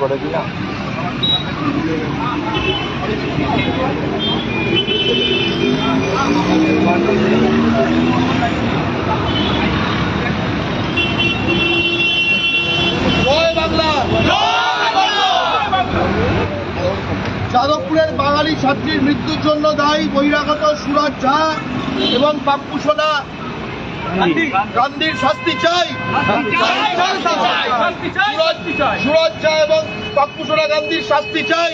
করে দিলাম। যাদবপুরের বাঙালি ছাত্রীর মৃত্যুর জন্য দায়ী বহিরাগত সুরজ ঝা এবং পাপ্পু সোনা গান্ধীর শাস্তি চাই সুরজ ঝা এবং পাপ্পু গান্ধীর শাস্তি চাই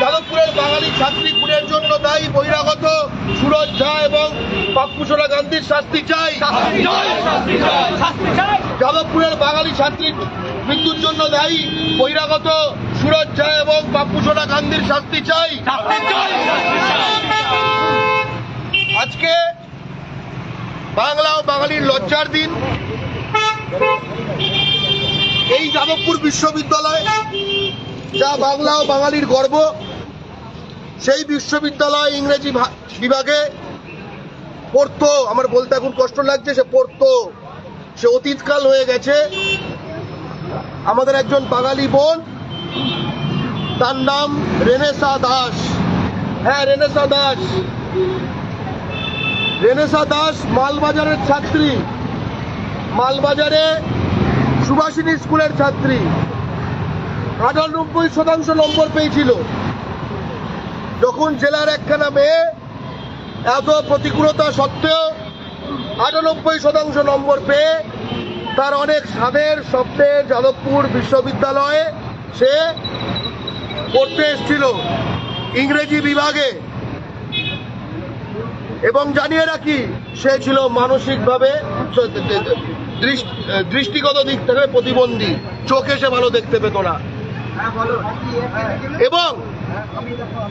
যাদবপুরের বাঙালি ছাত্রী খুনের জন্য দায়ী বহিরাগত সুরজ ঝা এবং পাপ্পু গান্ধীর শাস্তি চাই যাদবপুরের বাঙালি ছাত্রীর মৃত্যুর জন্য দায়ী বহিরাগত সুরজ ঝা এবং পাপ্পু গান্ধীর শাস্তি চাই আজকে বাংলা ও বাঙালির লজ্জার দিন। এই যাদবপুর বিশ্ববিদ্যালয়, যা বাংলা ও বাঙালির গর্ব, সেই বিশ্ববিদ্যালয় ইংরেজি বিভাগে পড়তো। আমার বলতে এখন কষ্ট লাগছে, সে পড়তো। সে অতীতকাল হয়ে গেছে। আমাদের একজন বাঙালি বোন, তার নাম রেনেসা দাস। হ্যাঁ রেনেসা দাস। রেনেসা দাস, মালবাজারের ছাত্রী। মালবাজারে সুভাষিনী স্কুলের ছাত্রী। আটানব্বই শতাংশ নম্বর পেয়েছিল। যখন জেলার একখানা মেয়ে এত প্রতিকূলতা সত্ত্বেও আটানব্বই শতাংশ নম্বর পেয়ে তার অনেক স্বাদের স্বপ্নের যাদবপুর বিশ্ববিদ্যালয়ে সে পড়তে এসেছিল। ইংরেজি বিভাগে এবং জানিয়ে রাখি, সে ছিল মানসিকভাবে দৃষ্টি- দৃষ্টিগত দিক থেকে প্রতিবন্ধী। চোখে সে ভালো দেখতে পেত না। এবং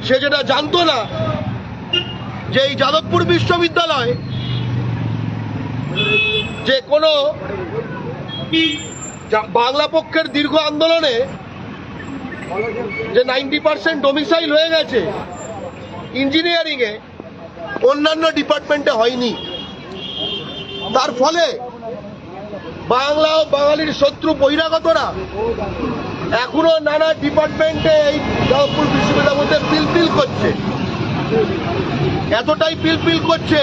সে যেটা জানতো না, যে এই যাদবপুর বিশ্ববিদ্যালয় যে কোনো বাংলা পক্ষের দীর্ঘ আন্দোলনে যে নাইনটি পার্সেন্ট ডোমিসাইল হয়ে গেছে ইঞ্জিনিয়ারিং এ অন্যান্য ডিপার্টমেন্টে হয়নি। তার ফলে বাংলা ও বাঙালির শত্রু বহিরাগতরা এখনও নানা ডিপার্টমেন্টে এই যাদবপুর বিশ্ববিদ্যালয়ের মধ্যে পিলপিল করছে। এতটাই পিলপিল করছে,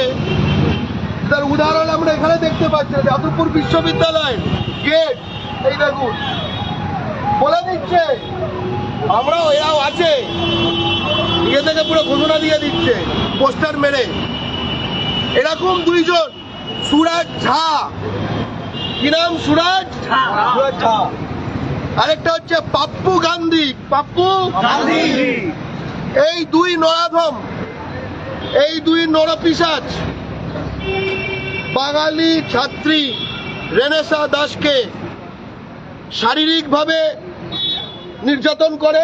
তার উদাহরণ আমরা এখানে দেখতে পাচ্ছি, যাদবপুর বিশ্ববিদ্যালয় গেট এই দেখুন। বলে দিচ্ছে, আমরাও এরাও আছে। ইয়ে থেকে পুরো ঘোষণা দিয়ে দিচ্ছে। পোস্টার মেরে। এরকম দুইজন সুরাজ ঝা। কি নাম সুরাজ? ঝা। আরেকটা হচ্ছে পাপ্পু গান্ধী। পাপ্পু? এই দুই নরাধম এই দুই নরপিসাচ বাঙালি ছাত্রী রেনেসা দাসকে শারীরিকভাবে নির্যাতন করে।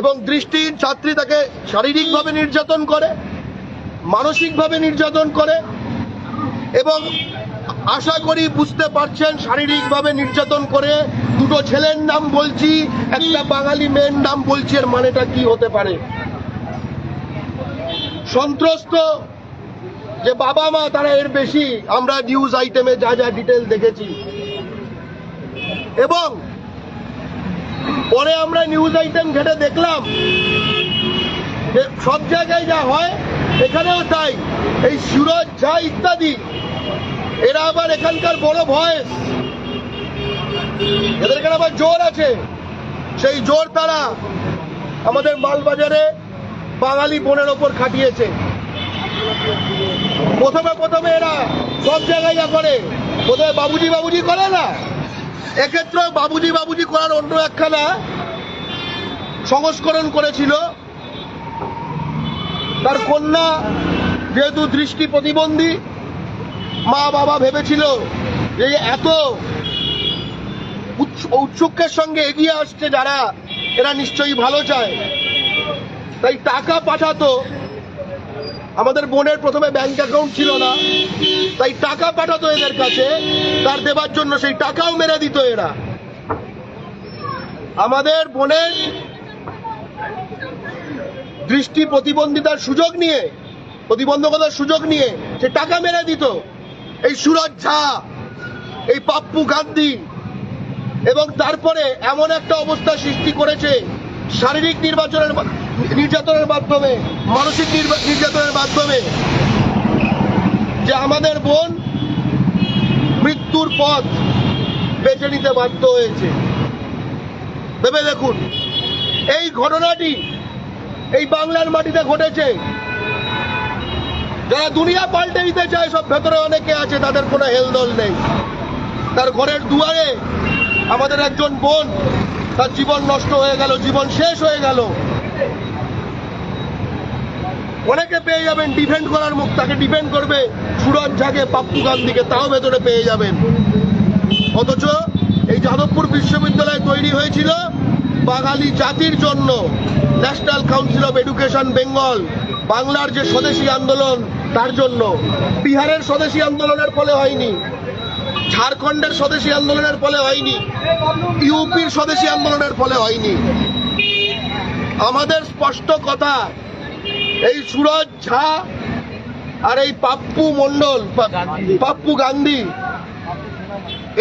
এবং দৃষ্টিহীন ছাত্রী তাকে শারীরিকভাবে নির্যাতন করে, মানসিকভাবে নির্যাতন করে এবং আশা করি বুঝতে পারছেন শারীরিকভাবে নির্যাতন করে দুটো ছেলের নাম বলছি, একটা বাঙালি মেয়ের নাম বলছি, এর মানেটা কি হতে পারে? সন্ত্রস্ত যে বাবা মা, তারা এর বেশি। আমরা নিউজ আইটেমে যা যা ডিটেল দেখেছি। এবং পরে আমরা নিউজ আইটেম ঘেটে দেখলাম যে সব জায়গায় যা হয়, এখানেও তাই। এই সুরজ ঝা ইত্যাদি, এরা আবার এখানকার বড় ভয়েস। এদের এখানে আবার জোর আছে। সেই জোর তারা আমাদের মালবাজারে বাঙালি বোনের ওপর খাটিয়েছে। প্রথমে প্রথমে এরা সব জায়গায় যা করে, প্রথমে বাবুজি বাবুজি করে না? এক্ষেত্রে বাবুজি বাবুজি করার অন্য একখানা সংস্করণ করেছিল। তার কন্যা যেহেতু দৃষ্টি প্রতিবন্ধী, মা বাবা ভেবেছিল যে এত উৎস- ঔৎসুক্যের সঙ্গে এগিয়ে আসছে যারা, এরা নিশ্চয়ই ভালো চায়। তাই টাকা পাঠাতো আমাদের বোনের প্রথমে ব্যাংক অ্যাকাউন্ট ছিল না। তাই টাকা পাঠাতো এদের কাছে, তার দেবার জন্য সেই টাকাও মেরে দিত এরা। আমাদের বোনের দৃষ্টি প্রতিবন্ধিতার সুযোগ নিয়ে, প্রতিবন্ধকতার সুযোগ নিয়ে সে টাকা মেরে দিত। এই সুরজ ঝা, এই পাপ্পু গান্ধী এবং তারপরে এমন একটা অবস্থা সৃষ্টি করেছে, শারীরিক নির্বাচনের নির্যাতনের মাধ্যমে, মানসিক নির্যাতনের মাধ্যমে যে আমাদের বোন মৃত্যুর পথ বেছে নিতে বাধ্য হয়েছে। ভেবে দেখুন, এই ঘটনাটি এই বাংলার মাটিতে ঘটেছে। যারা দুনিয়া পাল্টে দিতে চায়, সব ভেতরে অনেকে আছে, তাদের কোনো হেলদল নেই। তার ঘরের দুয়ারে আমাদের একজন বোন, তার জীবন নষ্ট হয়ে গেল, জীবন শেষ হয়ে গেল। অনেকে পেয়ে যাবেন ডিফেন্ড করার মুখ তাকে ডিফেন্ড করবে। সুরজ ঝাকে, পাপ্পু গান্ধীকে তাও ভেতরে পেয়ে যাবেন। অথচ এই যাদবপুর বিশ্ববিদ্যালয় তৈরি হয়েছিল বাঙালি জাতির জন্য। National council of education Bengal বাংলার যে স্বদেশী আন্দোলন, তার জন্য। বিহারের স্বদেশী আন্দোলনের ফলে হয়নি। ঝাড়খণ্ডের স্বদেশী আন্দোলনের ফলে হয়নি। ইউপির স্বদেশী আন্দোলনের ফলে হয়নি। আমাদের স্পষ্ট কথা এই সুরজ ঝা আর এই পাপ্পু মন্ডল পাপ্পু গান্ধী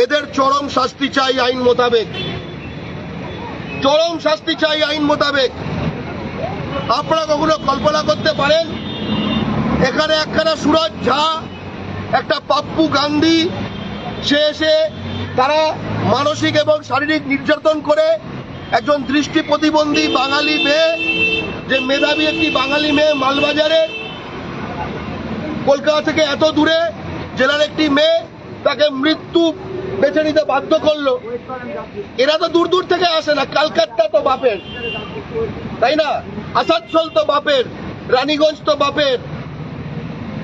এদের চরম শাস্তি চাই আইন মোতাবেক। চরম শাস্তি চাই আইন মোতাবেক। আপনারা কখনো কল্পনা করতে পারেন? এখানে একখানা সুরজ ঝা একটা পাপ্পু গান্ধী সে এসে তারা মানসিক এবং শারীরিক নির্যাতন করে একজন দৃষ্টি প্রতিবন্ধী বাঙালি মেয়ে যে মেধাবী একটি বাঙালি মেয়ে মালবাজারে, কলকাতা থেকে এত দূরে জেলার একটি মেয়ে তাকে মৃত্যু বেছে নিতে বাধ্য করল। এরা তো দূর দূর থেকে আসে না কালকাত্তা তো বাপের। তাই না? আসানসোল তো বাপের, রানীগঞ্জ তো বাপের,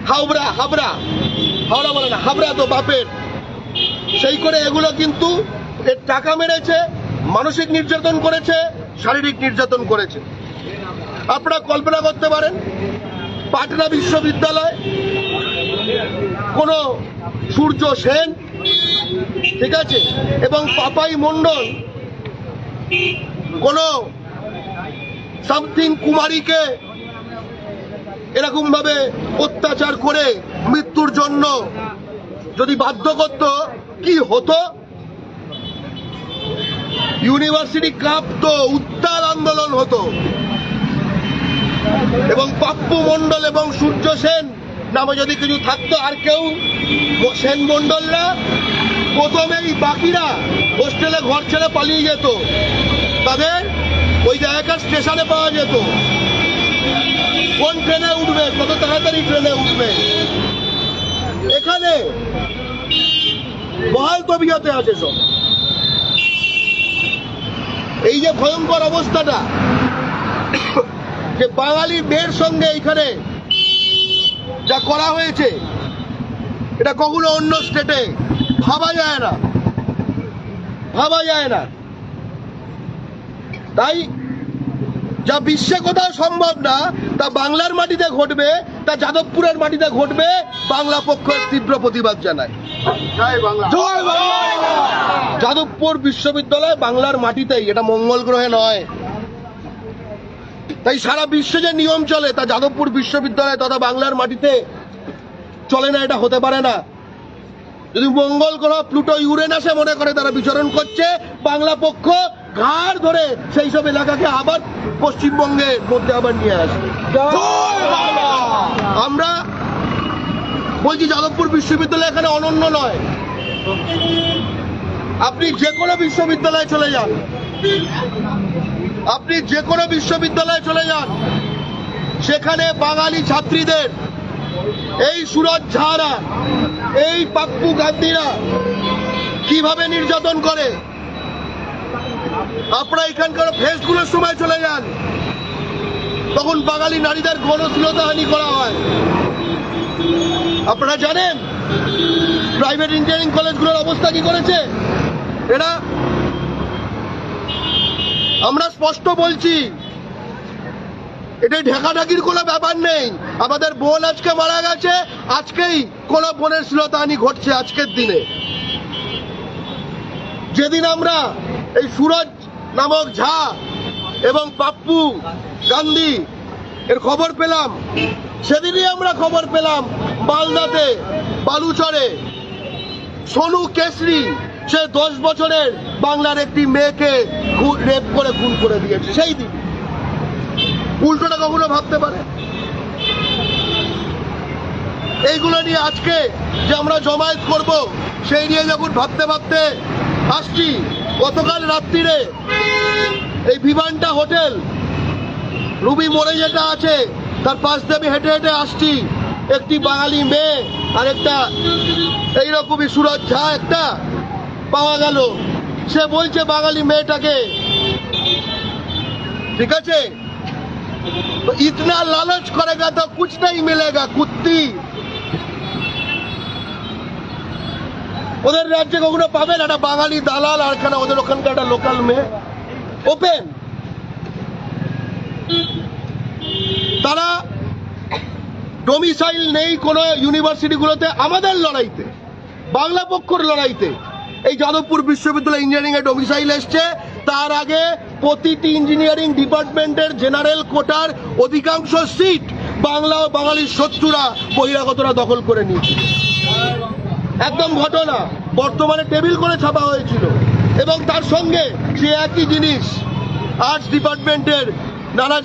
হাওড়া, হাবড়া, হাওড়া বলে না, হাবড়া তো বাপের। সেই করে এগুলো কিন্তু টাকা মেরেছে, মানসিক নির্যাতন করেছে, শারীরিক নির্যাতন করেছে। আপনারা কল্পনা করতে পারেন, পাটনা বিশ্ববিদ্যালয়, কোন সূর্য সেন, ঠিক আছে, এবং পাপাই মণ্ডল কোন সামথিং কুমারীকে এরকম ভাবে অত্যাচার করে মৃত্যুর জন্য যদি বাধ্য করত, কি হতো? ইউনিভার্সিটি কাপ তো উত্তাল আন্দোলন হতো। এবং পাপ্পু মণ্ডল এবং সূর্য সেন নামে যদি কিছু থাকতো, আর কেউ সেন মণ্ডলরা, প্রথমেই বাকিরা হোস্টেলে ঘর ছেড়ে পালিয়ে যেত। তাদের ওই জায়গাকার স্টেশনে পাওয়া যেত। কোন ট্রেনে উঠবে? কত তাড়াতাড়ি ট্রেনে উঠবে? এখানে বহাল তবিয়তে আছে সব। এই যে ভয়ঙ্কর অবস্থাটা যে বাঙালি মেয়ের সঙ্গে এখানে যা করা হয়েছে এটা কখনো অন্য স্টেটে ভাবা যায় না। ভাবা যায় না। তাই যা বিশ্বে কোথাও সম্ভব না তা বাংলার মাটিতে ঘটবে তা যাদবপুরের মাটিতে ঘটবে বাংলা পক্ষের তীব্র প্রতিবাদ জানায়। যাদবপুর বিশ্ববিদ্যালয় বাংলার মাটিতেই এটা মঙ্গল গ্রহে নয়। তাই সারা বিশ্বে যে নিয়ম চলে, তা যাদবপুর বিশ্ববিদ্যালয় তথা বাংলার মাটিতে চলে না, এটা হতে পারে না। যদি মঙ্গল গ্রহ প্লুটো ইউরেনাসে মনে করে, তারা বিচরণ করছে, বাংলা পক্ষ ঘাড় ধরে সেই সব এলাকাকে আবার পশ্চিমবঙ্গের মধ্যে আবার নিয়ে আসবে আমরা বলছি, যাদবপুর বিশ্ববিদ্যালয় এখানে অনন্য নয়। আপনি যে কোনো বিশ্ববিদ্যালয়ে চলে যান। আপনি যে কোনো বিশ্ববিদ্যালয়ে চলে যান। সেখানে বাঙালি ছাত্রীদের এই সুরজ ঝাড়া, এই পাপ্পু গান্ধীরা কীভাবে নির্যাতন করে? আপনারা এখানকার ফেসগুলোর সময় চলে যান। তখন বাঙালি নারীদের গণশীলতাহানি করা হয়। আপনারা জানেন, প্রাইভেট ইঞ্জিনিয়ারিং কলেজগুলোর অবস্থা কি করেছে? এরা আমরা স্পষ্ট বলছি এটা ঢাকাঢাকির কোনো ব্যাপার নেই। আমাদের বোন আজকে মারা গেছে, আজকেই কোন বোনের শ্লীলতাহানি ঘটছে আজকের দিনে। যেদিন আমরা এই সুরজ নামক ঝা এবং পাপ্পু গান্ধী এর খবর পেলাম, সেদিনই আমরা খবর পেলাম মালদাতে, বালুচরে, সোনু কেশরি সে দশ বছরের বাংলার একটি মেয়েকে রেপ করে, খুন করে দিয়েছে, সেই দিন। উল্টোটা কখনো ভাবতে পারে? এইগুলো নিয়ে আজকে যে আমরা জমায়েত করব, সেই নিয়ে যখন ভাবতে ভাবতে আসছি, গতকাল রাত্রিরে এই ভিভান্টা হোটেল, রুবি মোড়ে যেটা আছে, তার পাশ আমি হেঁটে হেঁটে আসছি। একটি বাঙালি মেয়ে আর একটা এইরকমই সুরজ ঝা একটা পাওয়া গেল সে বলছে বাঙালি মেয়েটাকে ঠিক আছে तो इतना लालच करेगा तो कुछ नहीं मिलेगा कुत्ती ওদের রাজ্যে কখনো পাবেন একটা বাঙালি দালাল আর এখানে ওদের ওখানকার একটা লোকাল মেয়ে ওপেন তারা ডোমিসাইল নেই কোনো ইউনিভার্সিটিগুলোতে আমাদের লড়াইতে বাংলা পক্ষর লড়াইতে এই যাদবপুর বিশ্ববিদ্যালয় ইঞ্জিনিয়ারিং এ ডোমিসাইল এসছে। তার আগে প্রতিটি ইঞ্জিনিয়ারিং ডিপার্টমেন্টের জেনারেল কোটার অধিকাংশ সিট বাংলা ও বাঙালির শত্রুরা, বহিরাগতরা দখল করে নিয়েছে একদম ঘটনা। বর্তমানে টেবিল করে ছাপা হয়েছিল। এবং তার সঙ্গে সে একই জিনিস আর্টস ডিপার্টমেন্টের নানা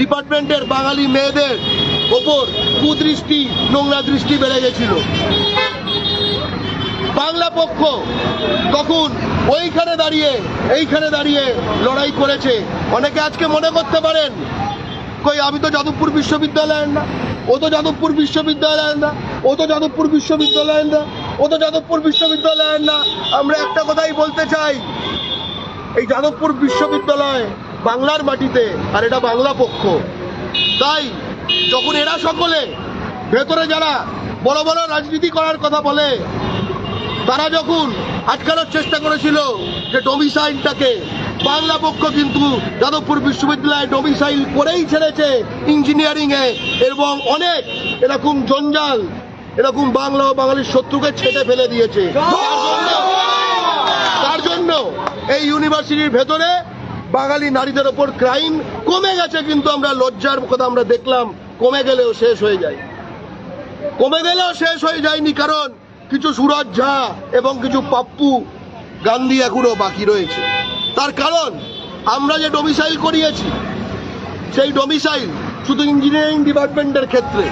ডিপার্টমেন্টের বাঙালি মেয়েদের ওপর কুদৃষ্টি, নোংরা দৃষ্টি বেড়ে গেছিল। বাংলা পক্ষ তখন ওইখানে দাঁড়িয়ে, এইখানে দাঁড়িয়ে লড়াই করেছে। অনেকে আজকে মনে করতে পারেন, কই আমি তো যাদবপুর বিশ্ববিদ্যালয়ের না, ও তো যাদবপুর বিশ্ববিদ্যালয়ের না, ও তো যাদবপুর বিশ্ববিদ্যালয়ের না, ও তো যাদবপুর বিশ্ববিদ্যালয়ের না। আমরা একটা কথাই বলতে চাই, এই যাদবপুর বিশ্ববিদ্যালয় বাংলার মাটিতে, আর এটা বাংলা পক্ষ। তাই যখন এরা সকলে ভেতরে যারা বড় বড় রাজনীতি করার কথা বলে তারা যখন আটকানোর চেষ্টা করেছিল যে ডোমিসাইলটাকে বাংলা পক্ষ কিন্তু যাদবপুর বিশ্ববিদ্যালয়ে ডোমিসাইল করেই ছেড়েছে ইঞ্জিনিয়ারিং এ এবং অনেক এরকম জঞ্জাল এরকম বাংলা ও বাঙালির শত্রুকে ছেটে ফেলে দিয়েছে। তার জন্য তার জন্য এই ইউনিভার্সিটির ভেতরে বাঙালি নারীদের ওপর ক্রাইম কমে গেছে কিন্তু আমরা লজ্জার কথা আমরা দেখলাম কমে গেলেও শেষ হয়ে যায়। কমে গেলেও শেষ হয়ে যায়নি কারণ কিছু সুরজ ঝা এবং কিছু পাপ্পু গান্ধী এখনও বাকি রয়েছে। তার কারণ, আমরা যে ডোমিসাইল করিয়েছি, সেই ডোমিসাইল শুধু ইঞ্জিনিয়ারিং ডিপার্টমেন্টের ক্ষেত্রে।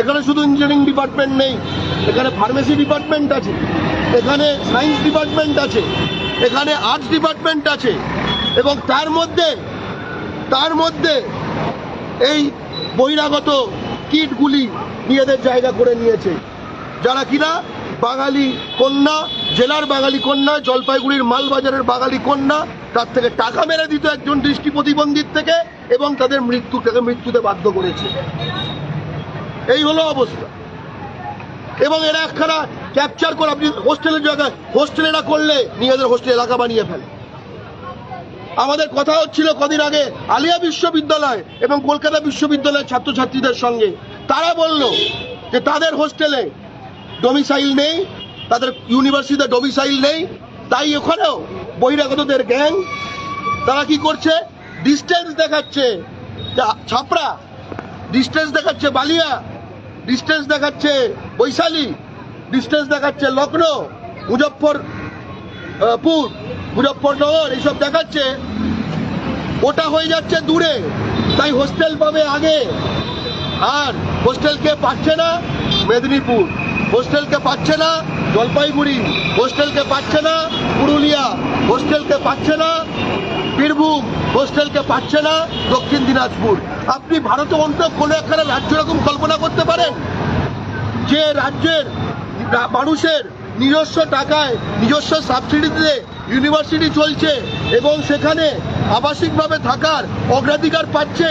এখানে শুধু ইঞ্জিনিয়ারিং ডিপার্টমেন্ট নেই, এখানে ফার্মেসি ডিপার্টমেন্ট আছে, এখানে সায়েন্স ডিপার্টমেন্ট আছে, এখানে আর্টস ডিপার্টমেন্ট আছে এবং তার মধ্যে তার মধ্যে এই বহিরাগত কিটগুলি নিজেদের জায়গা করে নিয়েছে। যারা কিনা বাঙালি কন্যা, জেলার বাঙালি কন্যা, জলপাইগুড়ির মালবাজারের বাঙালি কন্যা, তার থেকে টাকা মেরে দিত একজন দৃষ্টি প্রতিবন্ধীর থেকে এবং তাদের মৃত্যু থেকে মৃত্যুতে বাধ্য করেছে। এই হলো অবস্থা। এবং এরা একখানা ক্যাপচার করে, আপনি হোস্টেলের জায়গায় হোস্টেল এরা করলে নিজেদের হোস্টেল এলাকা বানিয়ে ফেলে। আমাদের কথা হচ্ছিল কদিন আগে আলিয়া বিশ্ববিদ্যালয় এবং কলকাতা বিশ্ববিদ্যালয়ের ছাত্রছাত্রীদের সঙ্গে। তারা বলল যে তাদের হোস্টেলে ডোমিসাইল নেই, তাদের ইউনিভার্সিটিতে ডোমিসাইল নেই, তাই ওখানেও বহিরাগতদের গ্যাং তারা কি করছে? ডিস্টেন্স দেখাচ্ছে। ছাপড়া ডিস্টেন্স দেখাচ্ছে বালিয়া ডিস্টেন্স দেখাচ্ছে বৈশালী ডিস্টেন্স দেখাচ্ছে লখনৌ মুজফ্ফর মুজফ্ফরনগর, এইসব দেখাচ্ছে। ওটা হয়ে যাচ্ছে দূরে, তাই হোস্টেল পাবে আগে। আর হোস্টেলকে পাচ্ছে না। মেদিনীপুর। হোস্টেলকে পাচ্ছে না জলপাইগুড়ি। হোস্টেলকে পাচ্ছে না পুরুলিয়া। হোস্টেলকে পাচ্ছে না বীরভূম। হোস্টেলকে পাচ্ছে না দক্ষিণ দিনাজপুর। আপনি ভারতে অন্য কোনো একটা রাজ্য এরকম কল্পনা করতে পারেন? যে রাজ্যের মানুষের নিজস্ব টাকায়, নিজস্ব সাবসিডিতে ইউনিভার্সিটি চলছে এবং সেখানে আবাসিকভাবে থাকার অগ্রাধিকার পাচ্ছে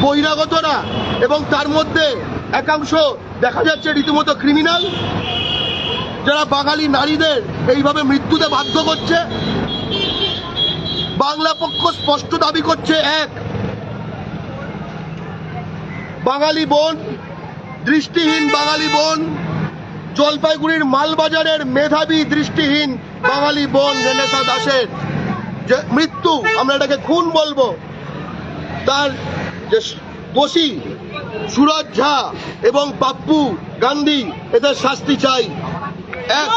বহিরাগতরা এবং তার মধ্যে একাংশ দেখা যাচ্ছে রীতিমতো ক্রিমিনাল যারা বাঙালি নারীদের এইভাবে মৃত্যুতে বাধ্য করছে। বাংলা পক্ষ স্পষ্ট দাবি করছে, এক, বাঙালি বোন, দৃষ্টিহীন বাঙালি বোন, জলপাইগুড়ির মালবাজারের মেধাবী দৃষ্টিহীন বাঙালি বোন রেনেসা দাসের যে মৃত্যু, আমরা এটাকে খুন বলব, তার যে দোষী সুরজ ঝা এবং পাপ্পু গান্ধী এদের শাস্তি চাই। এক।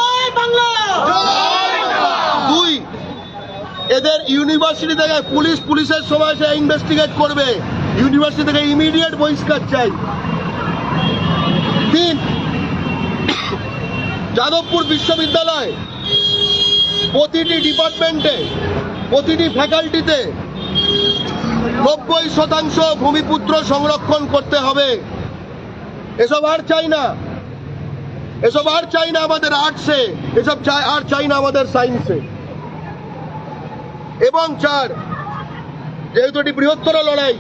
দুই। এদের ইউনিভার্সিটি থেকে পুলিশ পুলিশের সময় সে ইনভেস্টিগেট করবে। ইউনিভার্সিটি থেকে ইমিডিয়েট বহিষ্কার চাই। তিন। যাদবপুর বিশ্ববিদ্যালয় প্রতিটি ডিপার্টমেন্টে প্রতিটি ফ্যাকাল্টিতে নব্বই শতাংশ ভূমিপুত্র সংরক্ষণ করতে হবে। এসব আর চাই না। এসব আর চাই না আমাদের আর্টসে এসব আর চাই না আমাদের সায়েন্সে এবং চার যেহেতু এটি বৃহত্তর লড়াই,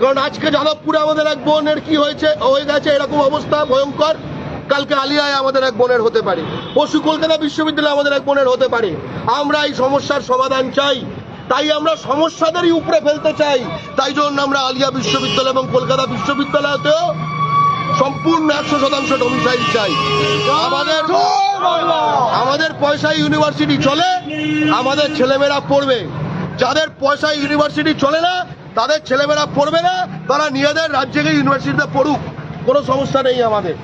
কারণ আজকে যাদবপুরে আমাদের এক বোনের কি হয়েছে, হয়ে গেছে এরকম অবস্থা ভয়ঙ্কর, কালকে আলিয়ায় আমাদের এক বোনের হতে পারে। পশু কলকাতা বিশ্ববিদ্যালয়ে আমাদের এক বোনের হতে পারে। আমরা এই সমস্যার সমাধান চাই। তাই আমরা সমস্যাদেরই উপরে ফেলতে চাই। তাই জন্য আমরা আলিয়া বিশ্ববিদ্যালয় এবং কলকাতা বিশ্ববিদ্যালয়তেও সম্পূর্ণ একশো শতাংশ ডোমিসাইল চাই। আমাদের আমাদের পয়সায় ইউনিভার্সিটি চলে, আমাদের ছেলেমেয়েরা পড়বে। যাদের পয়সায় ইউনিভার্সিটি চলে না, তাদের ছেলেমেয়েরা পড়বে না, তারা নিজেদের রাজ্যে গিয়ে ইউনিভার্সিটিতে পড়ুক। কোনো সমস্যা নেই আমাদের।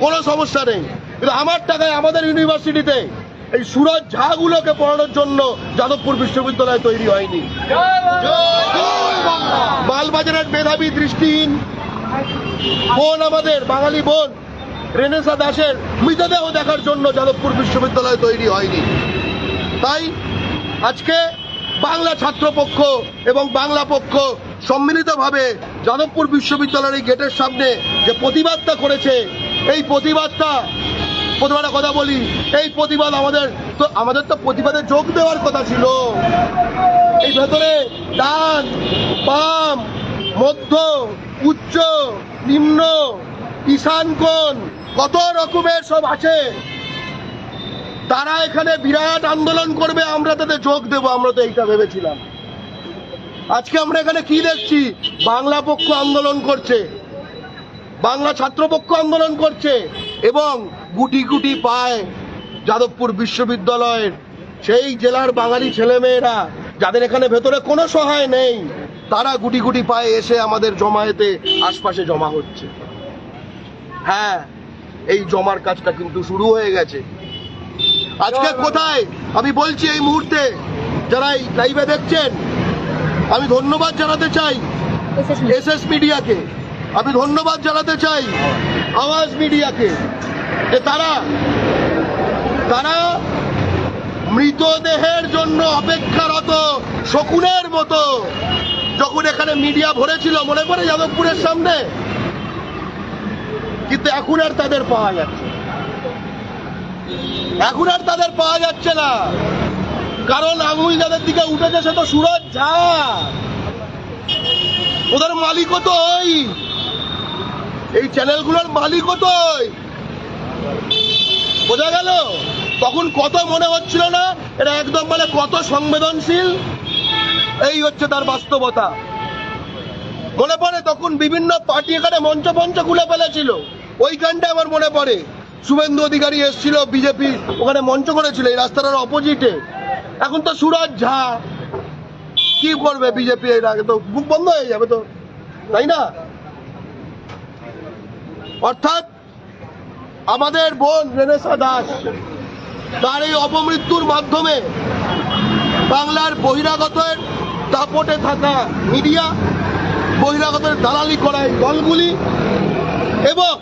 কোনো সমস্যা নেই। কিন্তু আমার টাকায় আমাদের ইউনিভার্সিটিতে এই সুরজ ঝাগুলোকে পড়ানোর জন্য যাদবপুর বিশ্ববিদ্যালয় তৈরি হয়নি। মালবাজারের মেধাবী দৃষ্টিহীন বোন আমাদের, বাঙালি বোন, রেনেসা দাসের মৃতদেহ দেখার জন্য যাদবপুর বিশ্ববিদ্যালয় তৈরি হয়নি। তাই আজকে বাংলা ছাত্রপক্ষ এবং বাংলা পক্ষ সম্মিলিতভাবে যাদবপুর বিশ্ববিদ্যালয়ের গেটের সামনে যে প্রতিবাদটা করেছে, এই প্রতিবাদটা প্রতিবাদের কথা বলি। এই প্রতিবাদ আমাদের তো আমাদের তো প্রতিবাদে যোগ দেওয়ার কথা ছিল। এই ভেতরে ডান, বাম, মধ্য, উচ্চ, নিম্ন, ঈশান কোণ, কত রকমের সব আছে। তারা এখানে বিরাট আন্দোলন করবে, আমরা তাদের যোগ দেব, আমরা তো এইটা ভেবেছিলাম। আজকে আমরা এখানে কি দেখছি? বাংলা পক্ষ আন্দোলন করছে। বাংলা ছাত্রপক্ষ আন্দোলন করছে এবং গুটি গুটি পায় যাদবপুর বিশ্ববিদ্যালয়ের সেই জেলার বাঙালি ছেলেমেয়েরা যাদের এখানে ভেতরে কোনো সহায় নেই তারা গুটি গুটি পায়ে এসে আমাদের জমায়েতে আশপাশে জমা হচ্ছে। হ্যাঁ এই জমার কাজটা কিন্তু শুরু হয়ে গেছে। আজকে কোথায়? আমি বলছি এই মুহূর্তে যারা এই লাইভে দেখছেন আমি ধন্যবাদ জানাতে চাই এস এস মিডিয়াকে। আমি ধন্যবাদ জানাতে চাই আওয়াজ মিডিয়াকে যে তারা তারা মৃতদেহের জন্য অপেক্ষারত শকুনের মতো যখন এখানে মিডিয়া ভরেছিল মনে পড়ে যাদবপুরের সামনে, কিন্তু এখন আর তাদের পাওয়া যাচ্ছে এখন আর তাদের পাওয়া যাচ্ছে না। কারণ আঙুল যাদের দিকে উঠেছে সে তো সুরজ ঝা ওদের মালিকও তো ওই। এই চ্যানেলগুলোর মালিকও তো ওই বোঝা গেল? তখন কত মনে হচ্ছিল না? এটা একদম মানে কত সংবেদনশীল? এই হচ্ছে তার বাস্তবতা। মনে পড়ে তখন বিভিন্ন পার্টি এখানে মঞ্চ মঞ্চ খুলে ফেলেছিল। ওইখানটা আমার মনে পড়ে। শুভেন্দু অধিকারী এসেছিল, বিজেপি ওখানে মঞ্চ করেছিল, এই রাস্তাটার অপোজিটে এখন তো সুরজ ঝা। কি করবে বিজেপি? এর আগে তো বুক বন্ধ হয়ে যাবে তো। তাই না? অর্থাৎ আমাদের বোন রেনেসা দাস, তার এই অপমৃত্যুর মাধ্যমে বাংলার বহিরাগতের দাপটে থাকা মিডিয়া, বহিরাগতের দালালি করা এই দলগুলি এবং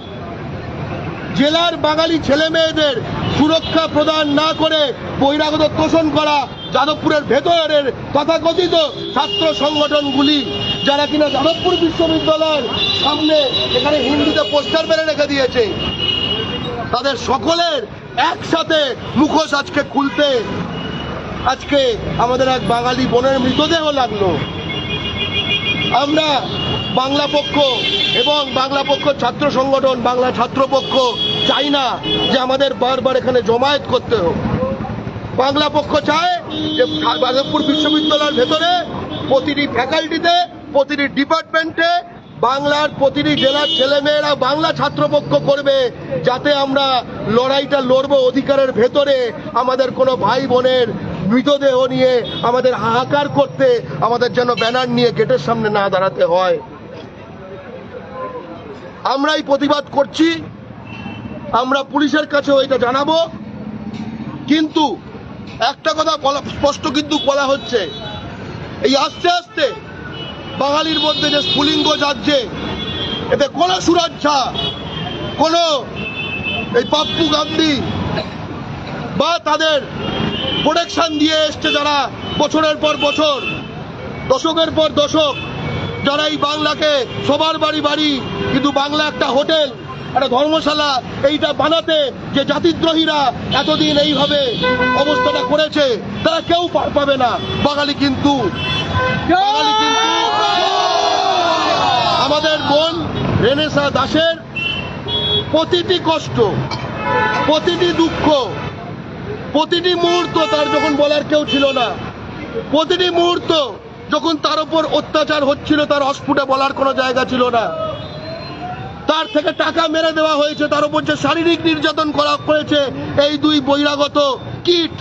জেলার বাঙালি ছেলে মেয়েদের সুরক্ষা প্রদান না করে বহিরাগত তোষণ করা যাদবপুরের ভেতরের তথাকথিত ছাত্র সংগঠনগুলি যারা কিনা যাদবপুর বিশ্ববিদ্যালয়ের সামনে এখানে হিন্দিতে পোস্টার মেরে রেখে দিয়েছে, তাদের সকলের একসাথে মুখোশ আজকে খুলতে, আজকে আমাদের এক বাঙালি বোনের মৃতদেহ লাগল। আমরা বাংলা পক্ষ এবং বাংলা পক্ষ ছাত্র সংগঠন, বাংলা ছাত্র পক্ষ চাই না যে আমাদের বারবার এখানে জমায়েত করতে হোক। বাংলা পক্ষ চায় যে যাদবপুর বিশ্ববিদ্যালয়ের ভেতরে প্রতিটি ফ্যাকাল্টিতে প্রতিটি ডিপার্টমেন্টে বাংলার প্রতিটি জেলার ছেলেমেয়েরা বাংলা ছাত্রপক্ষ করবে যাতে আমরা লড়াইটা লড়বো অধিকারের ভেতরে, আমাদের কোনো ভাই বোনের মৃতদেহ নিয়ে, আমাদের হাহাকার করতে, আমাদের যেন ব্যানার নিয়ে গেটের সামনে না দাঁড়াতে হয়। আমরাই প্রতিবাদ করছি, আমরা পুলিশের কাছেও এটা জানাব। কিন্তু একটা কথা বলা স্পষ্ট কিন্তু বলা হচ্ছে, এই আস্তে আস্তে বাঙালির মধ্যে যে স্ফুলিঙ্গ যাচ্ছে, এতে কোনো সুরাজ কোন কোনো এই পাপ্পু গান্ধী বা তাদের প্রোটেকশান দিয়ে এসছে যারা বছরের পর বছর, দশকের পর দশক, যারা এই বাংলাকে সবার বাড়ি বাড়ি, কিন্তু বাংলা একটা হোটেল একটা ধর্মশালা এইটা বানাতে যে জাতিদ্রোহীরা এতদিন এইভাবে অবস্থাটা করেছে, তারা কেউ পার পাবে না। বাঙালি কিন্তু কিন্তু আমাদের বোন রেনেসা দাসের প্রতিটি কষ্ট, প্রতিটি দুঃখ, প্রতিটি মুহূর্ত তার যখন বলার কেউ ছিল না। প্রতিটি মুহূর্ত যখন তার উপর অত্যাচার হচ্ছিল, তার অস্ফুটে বলার কোনো জায়গা ছিল না। তার থেকে টাকা মেরে দেওয়া হয়েছে, তার উপর যে শারীরিক নির্যাতন করা হয়েছে, এই দুই বহিরাগত কিট,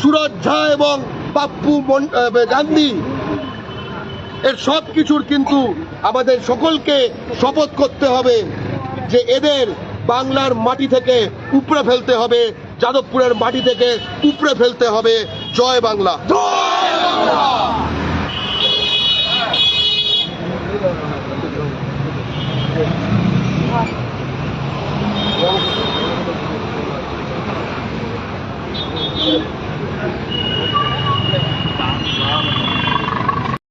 সুরজ ঝা এবং পাপ্পু গান্ধী, এর সব কিছুর কিন্তু আমাদের সকলকে শপথ করতে হবে যে এদের বাংলার মাটি থেকে উপড়ে ফেলতে হবে, যাদবপুরের মাটি থেকে উপড়ে ফেলতে হবে। জয় বাংলা!